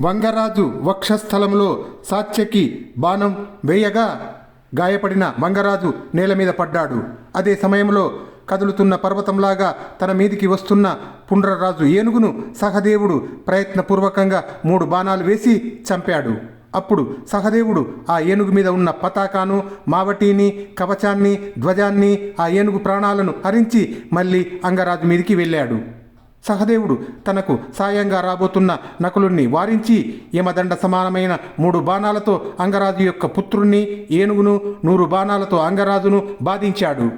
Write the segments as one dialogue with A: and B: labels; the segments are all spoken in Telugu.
A: వంగరాజు వక్షస్థలంలో సాత్యకి బాణం వేయగా గాయపడిన వంగరాజు నేల మీద పడ్డాడు. అదే సమయంలో కదులుతున్న పర్వతంలాగా తన మీదికి వస్తున్న పుండ్రరాజు ఏనుగును సహదేవుడు ప్రయత్నపూర్వకంగా మూడు బాణాలు వేసి చంపాడు. అప్పుడు సహదేవుడు ఆ ఏనుగు మీద ఉన్న పతాకాను మావటీని కవచాన్ని ధ్వజాన్ని ఆ ఏనుగు ప్రాణాలను హరించి మళ్ళీ అంగరాజు మీదికి వెళ్ళాడు. సహదేవుడు తనకు సాయంగా రాబోతున్న నకులుణ్ణి వారించి యమదండ సమానమైన మూడు బాణాలతో అంగరాజు యొక్క పుత్రుణ్ణి ఏనుగును నూరు బాణాలతో అంగరాజును బాధించాడు.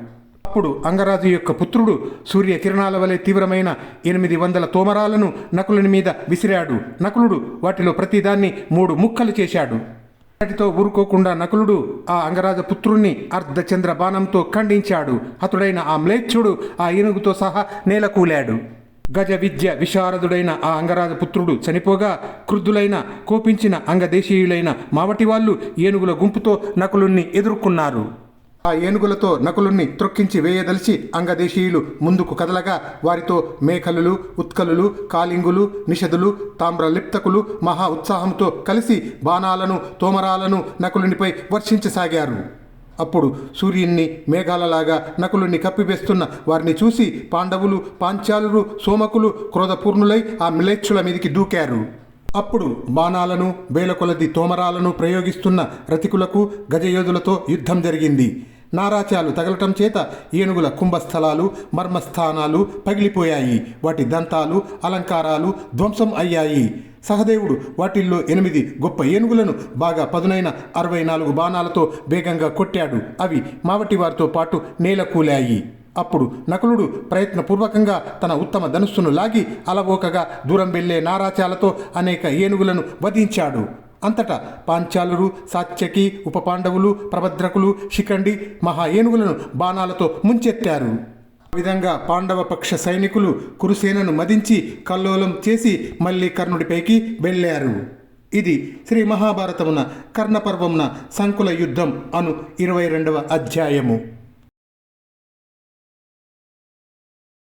A: అప్పుడు అంగరాజు యొక్క పుత్రుడు సూర్య కిరణాల వలె తీవ్రమైన ఎనిమిది వందల తోమరాలను నకులుని మీద విసిరాడు. నకులుడు వాటిలో ప్రతిదాన్ని మూడు ముక్కలు చేశాడు. వాటితో ఊరుకోకుండా నకులుడు ఆ అంగరాజ పుత్రుణ్ణి అర్ధచంద్ర బాణంతో ఖండించాడు. హతుడైన ఆ మ్లేచ్ఛుడు ఆ ఏనుగుతో సహా నేలకూలాడు. గజ విద్య విశారదుడైన ఆ అంగరాజ పుత్రుడు చనిపోగా క్రుద్ధులైన కోపించిన అంగదేశీయులైన మావటి వాళ్ళు ఏనుగుల గుంపుతో నకులుణ్ణి ఎదుర్కొన్నారు. ఆ ఏనుగులతో నకులుణ్ణి త్రొక్కించి వేయదలిచి అంగదేశీయులు ముందుకు కదలగా వారితో మేకలులు ఉత్కలులు కాలింగులు నిషధులు తామ్రలిప్తకులు మహా ఉత్సాహంతో కలిసి బాణాలను తోమరాలను నకులునిపై వర్షించసాగారు. అప్పుడు సూర్యుణ్ణి మేఘాలలాగా నకులుని కప్పివేస్తున్న వారిని చూసి పాండవులు పాంచాలురు సోమకులు క్రోధపూర్ణులై ఆ మిలేచ్చుల మీదికి దూకారు. అప్పుడు బాణాలను వేలకొలది తోమరాలను ప్రయోగిస్తున్న రతికులకు గజయోధులతో యుద్ధం జరిగింది. నారాచాలు తగలటం చేత ఏనుగుల కుంభస్థలాలు మర్మస్థానాలు పగిలిపోయాయి. వాటి దంతాలు అలంకారాలు ధ్వంసం అయ్యాయి. సహదేవుడు వాటిల్లో ఎనిమిది గొప్ప ఏనుగులను బాగా పదునైన అరవై నాలుగు బాణాలతో వేగంగా కొట్టాడు. అవి మావటి వారితో పాటు నేల కూలాయి. అప్పుడు నకులుడు ప్రయత్నపూర్వకంగా తన ఉత్తమ ధనుస్సును లాగి అలవోకగా దూరం వెళ్ళే నారాచాలతో అనేక ఏనుగులను వధించాడు. అంతటా పాంచాలురు సాత్యకి ఉపపాండవులు ప్రభద్రకులు శిఖండి మహా ఏనుగులను బాణాలతో ముంచెత్తారు. ఆ విధంగా పాండవ పక్ష సైనికులు కురుసేనను మదించి కల్లోలం చేసి మళ్ళీ కర్ణుడిపైకి వెళ్ళారు. ఇది శ్రీ మహాభారతమున కర్ణపర్వమున సంకుల యుద్ధం అను ఇరవై రెండవ అధ్యాయము.